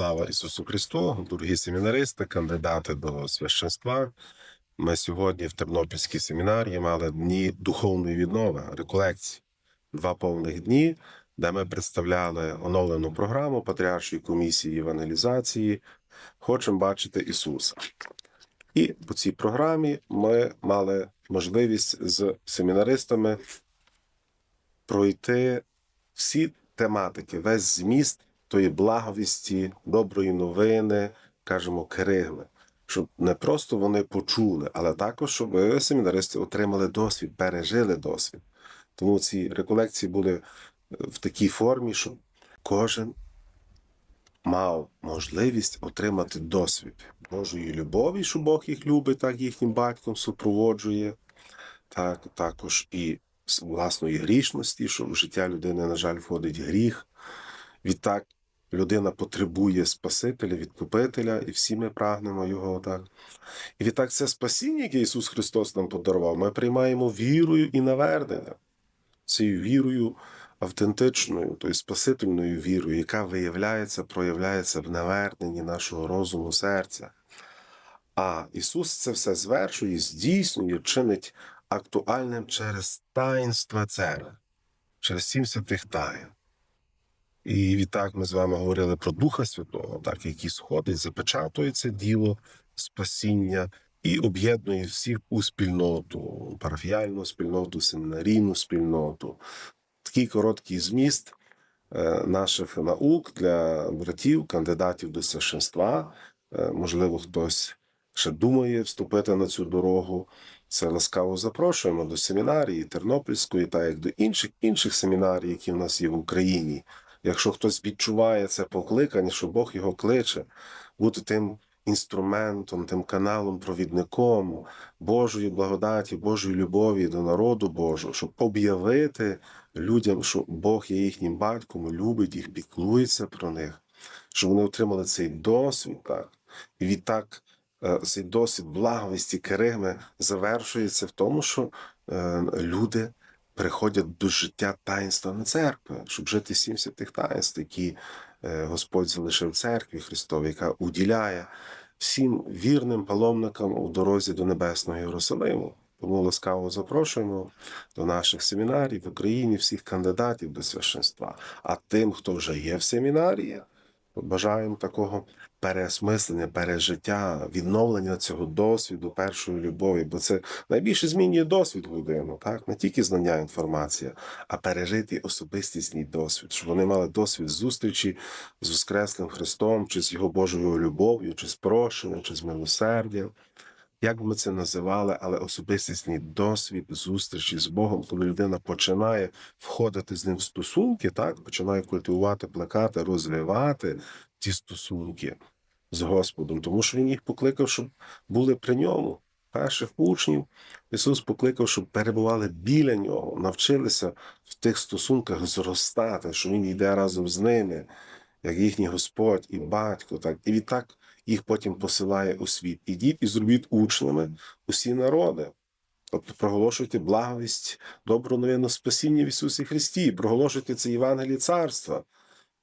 Слава Ісусу Христу, дорогі семінаристи, кандидати до священства. Ми сьогодні в Тернопільській семінарії мали дні духовної віднови, реколекції. Два повних дні, де ми представляли оновлену програму Патріаршої комісії евангелізації. Хочемо бачити Ісуса. І по цій програмі ми мали можливість з семінаристами пройти всі тематики, весь зміст тої благовісті, доброї новини, кажемо, керигми. Щоб не просто вони почули, але також, щоб семінаристи отримали досвід, пережили досвід. Тому ці реколекції були в такій формі, щоб кожен мав можливість отримати досвід Божої любові, що Бог їх любить, так їхнім батьком супроводжує, так, також і власної грішності, що в життя людини, на жаль, входить гріх. Відтак людина потребує Спасителя, відкупителя, і всі ми прагнемо його так. І відтак це спасіння, яке Ісус Христос нам подарував, ми приймаємо вірою і наверненням. Цією вірою автентичною, тобто спасительною вірою, яка виявляється, проявляється в наверненні нашого розуму, серця. А Ісус це все звершує, здійснює, чинить актуальним через таїнства церкви, через сім святих таїн. І відтак ми з вами говорили про Духа Святого, так, який сходить, запечатує це діло спасіння і об'єднує всіх у спільноту, парафіяльну спільноту, семінарійну спільноту. Такий короткий зміст е, наших наук для братів, кандидатів до священства. Е, Можливо, хтось ще думає вступити на цю дорогу. Це ласкаво запрошуємо до семінарії Тернопільської, та як до інших інших семінарій, які в нас є в Україні. Якщо хтось відчуває це покликання, що Бог його кличе, бути тим інструментом, тим каналом, провідником Божої благодаті, Божої любові до народу Божого, щоб об'явити людям, що Бог є їхнім батьком, любить їх, піклується про них, щоб вони отримали цей досвід, так, і відтак е, цей досвід благовісті керигми завершується в тому, що е, люди приходять до життя таїнства на церкви, щоб жити сім святих таїнств, які е, Господь залишив церкві Христовій, яка уділяє всім вірним паломникам у дорозі до Небесного Єрусалиму. Тому ласкаво запрошуємо до наших семінарів в Україні всіх кандидатів до священства. А тим, хто вже є в семінарії, бажаємо такого переосмислення, пережиття, відновлення цього досвіду першої любові, бо це найбільше змінює досвід людину, так не тільки знання, інформація, а пережити особистісний досвід, щоб вони мали досвід зустрічі з Воскреслим Христом, чи з його Божою любов'ю, чи з прощенням, чи з милосердям. Як би ми це називали, але особистісний досвід зустрічі з Богом, коли людина починає входити з ним в стосунки, так починає культивувати, плекати, розвивати ці стосунки з Господом, тому що він їх покликав, щоб були при ньому. Перших учнів Ісус покликав, щоб перебували біля нього, навчилися в тих стосунках зростати, що Він йде разом з ними, як їхній Господь і батько. Так. І відтак їх потім посилає у світ. Ідіть і зробіть учнями усі народи. Тобто проголошуйте благовість, добру новину спасіння в Ісусі Христі, проголошуйте це Євангеліє Царства.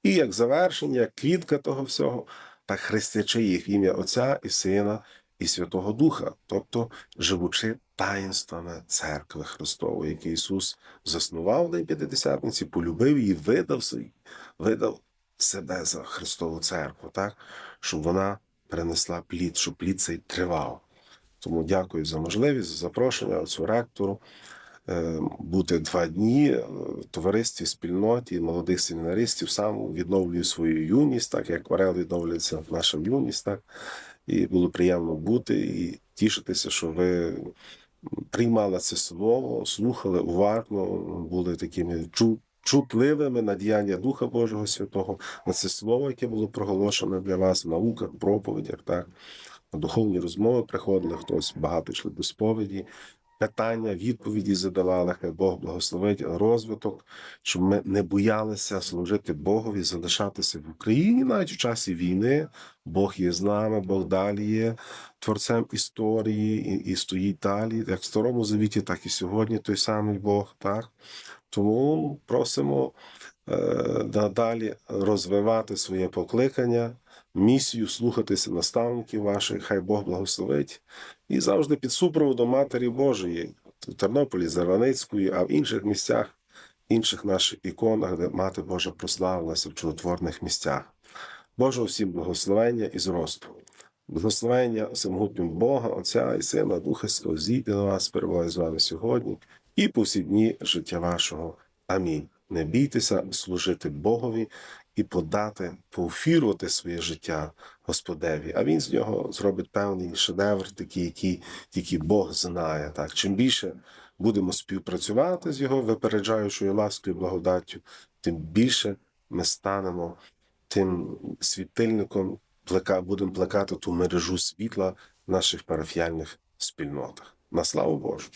І як завершення, як квітка того всього, так хрестячи їх в ім'я Отця і Сина і Святого Духа, тобто живучи таїнствами церкви Христової, які Ісус заснував День П'ятидесятниці, полюбив її, видав видав себе за Христову церкву, так? щоб вона принесла плід, щоб плід цей тривав. Тому дякую за можливість, за запрошення отцю ректору е, бути два дні в товаристві, спільноті молодих семінаристів, сам відновлюю свою юність, так як акварел відновлюється наша юність. Так? І було приємно бути і тішитися, що ви приймали це слово, слухали уважно, були такими чу- чутливими на діяння Духа Божого Святого, на це слово, яке було проголошено для вас в науках, проповідях, так? на духовні розмови приходили, хтось багато йшли до сповіді. Питання, відповіді задавали, хай Бог благословить розвиток, щоб ми не боялися служити Богові, залишатися в Україні навіть в часі війни. Бог є з нами, Бог далі є творцем історії і, і стоїть далі, як в старому завіті, так і сьогодні той самий Бог. Так? Тому просимо е, надалі розвивати своє покликання, місію, слухатися наставників ваших, хай Бог благословить. І завжди під супроводом Матері Божої в Тернополі, Зарваницької, а в інших місцях, інших наших іконах, де Мати Божа прославилася в чудотворних місцях. Божого всім благословення і зросту. Благословення всемогутнім Бога, Отця і Сина, Духа Святого, зійде на вас, перебуває з вами сьогодні і по всі дні життя вашого. Амінь. Не бійтеся служити Богові і подати, поуфірувати своє життя Господеві. А він з нього зробить певний шедевр, такий, який тільки Бог знає. Так, чим більше будемо співпрацювати з його випереджаючою ласкою і благодаттю, тим більше ми станемо тим світильником, будемо плекати ту мережу світла в наших парафіяльних спільнотах. На славу Божу!